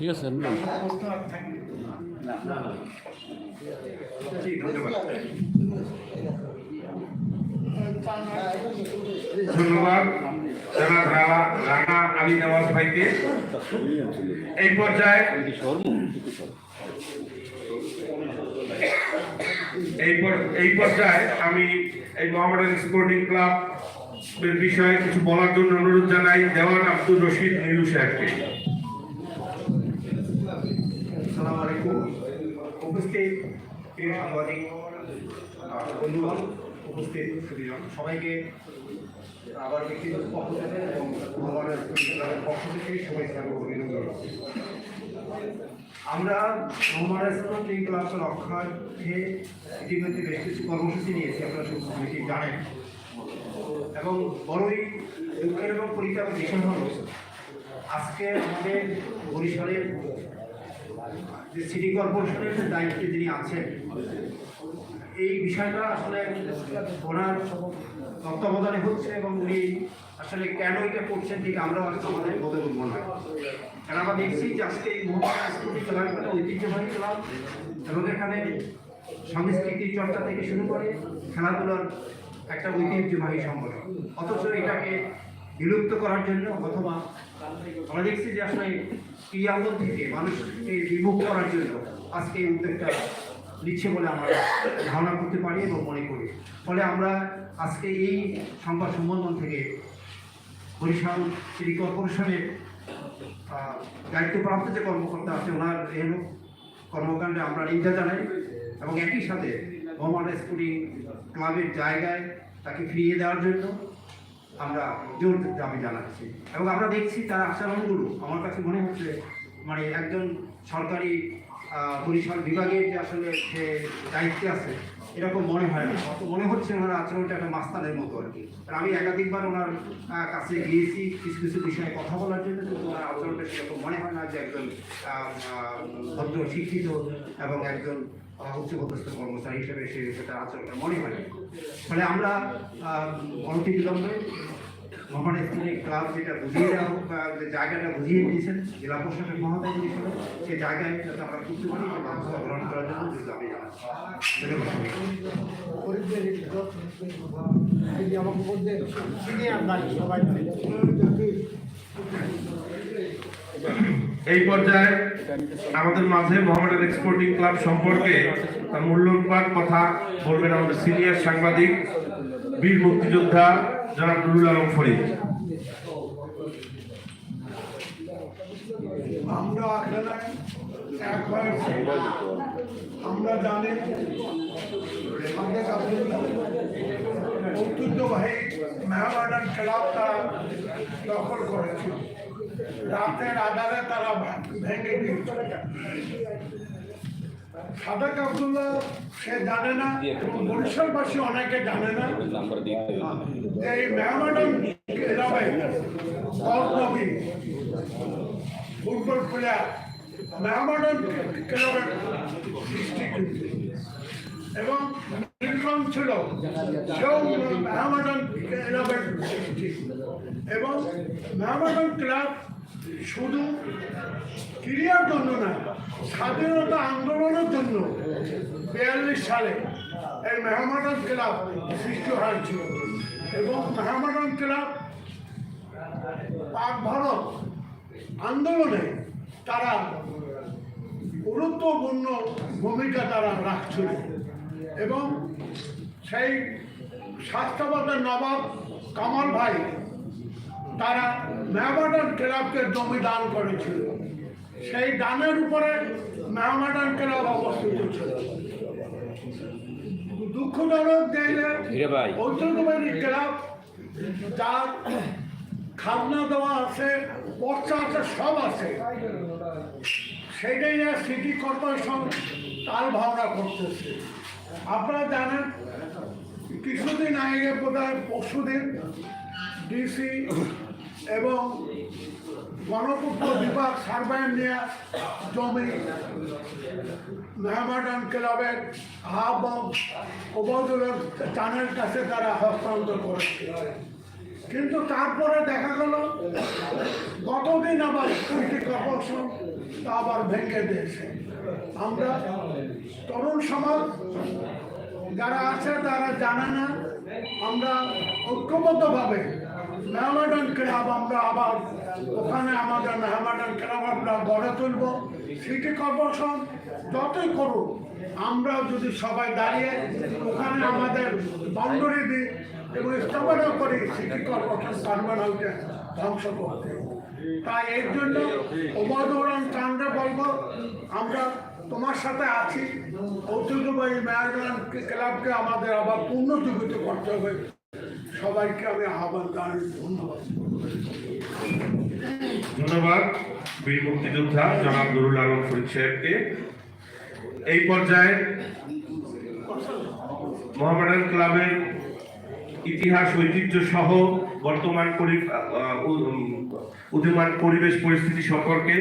ঠিক আছে এই পর্যায়ে আমি এই মোহামেডান স্পোর্টিং ক্লাব এর বিষয়ে কিছু বলার জন্য অনুরোধ জানাই, দেওয়ান আব্দুর রশিদ নীলু সাহেবকে। সালাম আলাইকুম উপস্থিত প্রিয় সাংবাদিক, বন্ধুগণ, উপস্থিত সুদীজন সবাইকে আবার ব্যক্তিগত পক্ষ থেকে এবং ক্লাবের পক্ষ থেকে ও অভিনন্দন। আমরা মোহাম্মদ স্পোর্টিং ক্লাব রক্ষার্থে ইতিমধ্যে বেশ কিছু কর্মসূচি নিয়েছি, আপনারা সব অনেকেই জানেন। এবং বড়ই দুঃখের এবং পরিতাপের বিষয় হল, আজকে আমাদের বরিশালের যে সিটি কর্পোরেশনের যে দায়িত্বে যিনি আছেন, এই বিষয়টা আসলে ওনার তত্ত্বাবধানে হচ্ছে এবং উনি আসলে কেন এটা করছেন ঠিক আমরাও আজকে আমাদের বোধে বলব না কারণ আমরা দেখছি যে আজকে এই মুহূর্তে স্কুটি ক্লাব একটা ঐতিহ্যবাহী ক্লাব এবং এখানে সংস্কৃতি চর্চা থেকে শুরু করে খেলাধুলার একটা ঐতিহ্যবাহী সংগঠন। অথচ এটাকে বিলুপ্ত করার জন্য অথবা আমরা দেখছি যে আসলে ক্রিয়াঙ্গন থেকে মানুষকে বিমুখ করার জন্য আজকে এই উদ্যোগটা নিচ্ছে বলে আমরা ধারণা করতে পারি এবং মনে করি। ফলে আমরা আজকে এই সংবাদ সম্মেলন থেকে বরিশাল সিটি কর্পোরেশনের দায়িত্বপ্রাপ্ত যে কর্মকর্তা আছে, ওনার এই কর্মকাণ্ডে আমরা নিন্দা জানাই এবং একই সাথে মোহাম্মদ স্কুলিং ক্লাবের জায়গায় তাকে ফিরিয়ে দেওয়ার জন্য আমরা জোর দাবি জানাচ্ছি। এবং আমরা দেখছি তার আচরণগুলো। আমার কাছে মনে হচ্ছে মানে একজন সরকারি বরিশাল বিভাগের যে আসলে যে দায়িত্বে আছে, এরকম মনে হয় না। অত মনে হচ্ছে ওনার আচরণটা একটা মাস্তানের মতো আর কি। আমি একাধিকবার ওনার কাছে গিয়েছি কিছু কিছু বিষয়ে কথা বলার জন্য, কিন্তু ওনার আচরণটা সেরকম মনে হয় না যে একজন ভদ্র শিক্ষিত এবং একজন উচ্চপদস্থ কর্মচারী হিসেবে সে সেটা আচরণটা মনে হয় ফলে আমরা অনতিবিলম্বে মোহাম্মদ ইসলামিক ক্লাব যেটা বুঝিয়ে দেওয়া যে জায়গাটা বুঝিয়ে দিয়েছেন জেলা প্রশাসক মহোদয় যিনি ছিলেন সেই জায়গায় যাতে আমরা করতে পারি ব্যবস্থা গ্রহণ করার জন্য দাবি জানাচ্ছি ধন্যবাদ। এই পর্যায়ে আমাদের মাঝে মোহামেডান এক্সপোর্টিং ক্লাব সম্পর্কে তার মূল্যবান কথা বলবেন আমাদের সিনিয়র সাংবাদিক, বীর মুক্তিযোদ্ধা জনাব নুরুল আলম ফরিদ। আমরা আমরা জানি আমাদের ঐতিহ্যবাহী মেহমানান দখল করেছিল। রাতের আধারে তারা ভেঙে সে জানে না বরিশালবাসী অনেকে জানে না এই মেহমানান ক্লাবে কর্মবী ফুটবল প্লেয়ার ক্লাবের এবং নীলকম ছিল এবং মেহমানন ক্লাব শুধু ক্রিয়ার জন্য না, স্বাধীনতা আন্দোলনের জন্য বিয়াল্লিশ সালে এই মেহমানন ক্লাব সৃষ্টি হয়েছিল। এবং মেহমানন ক্লাব পাক ভারত আন্দোলনে তারা গুরুত্বপূর্ণ ভূমিকা তারা রাখছিল। এবং সেই স্বাস্থ্যবাদের নবাব কামাল ভাই তারা মেহমাডান ক্লাবকে জমি দান করেছিল। সেই দানের উপরে মেহমাডান ক্লাব অবস্থিত ছিল। দুঃখজনক যে ঐতিহ্যবাহী ক্লাব যার খাজনা দেওয়া আছে পর্চা আছে সব আছে সেটাই সিটি কর্পোরেশন তাল ভাবনা করতেছে। আপনারা জানেন, কিছুদিন আগে বোধহয় পরশুদিন ডিসি এবং গণপূর্ত বিভাগ সার্ভে নিয়ে জমি মেহমাডান ক্লাবের আহ্বান ওবায়দুলের চানের কাছে তারা হস্তান্তর করেছে। কিন্তু তারপরে দেখা গেল, গতদিন আবার কর্পোরেশন তা আবার ভেঙে দিয়েছে। আমরা তরুণ সমাজ, যারা আছে তারা জানে না, আমরা ঐক্যবদ্ধভাবে মেহমাডান ক্লাব, আমরা আবার ওখানে আমাদের মেহমাডান ক্লাব, আমরা গড়ে তুলব। সিটি কর্পোরেশন যতই করুক, আমরা যদি সবাই দাঁড়িয়ে ওখানে আমাদের বাউন্ডারি দিই এবং স্থাপনা করি সিটি কর্পোরেশন পারবে না ওইটা ধ্বংস করতে। তাই এর জন্য ওবাদৌরান চান্দ্রে বলব, আমরা তোমার সাথে আছি। ঐতিহ্যবাহী মেয়ারম্যান ক্লাবকে আমাদের আবার পুনর্জীবিত করতে হবে। সবাইকে আমি আহ্বান জানাই, ধন্যবাদ। ধন্যবাদ, বীর মুক্তিযোদ্ধা জনাব নুরুল আলম ফরিদ সাহেবকে। এই পর্যায়ে মোহামেডান ক্লাবের ইতিহাস, ঐতিহ্য সহ বর্তমান উদীয়মান পরিবেশ পরিস্থিতি সম্পর্কে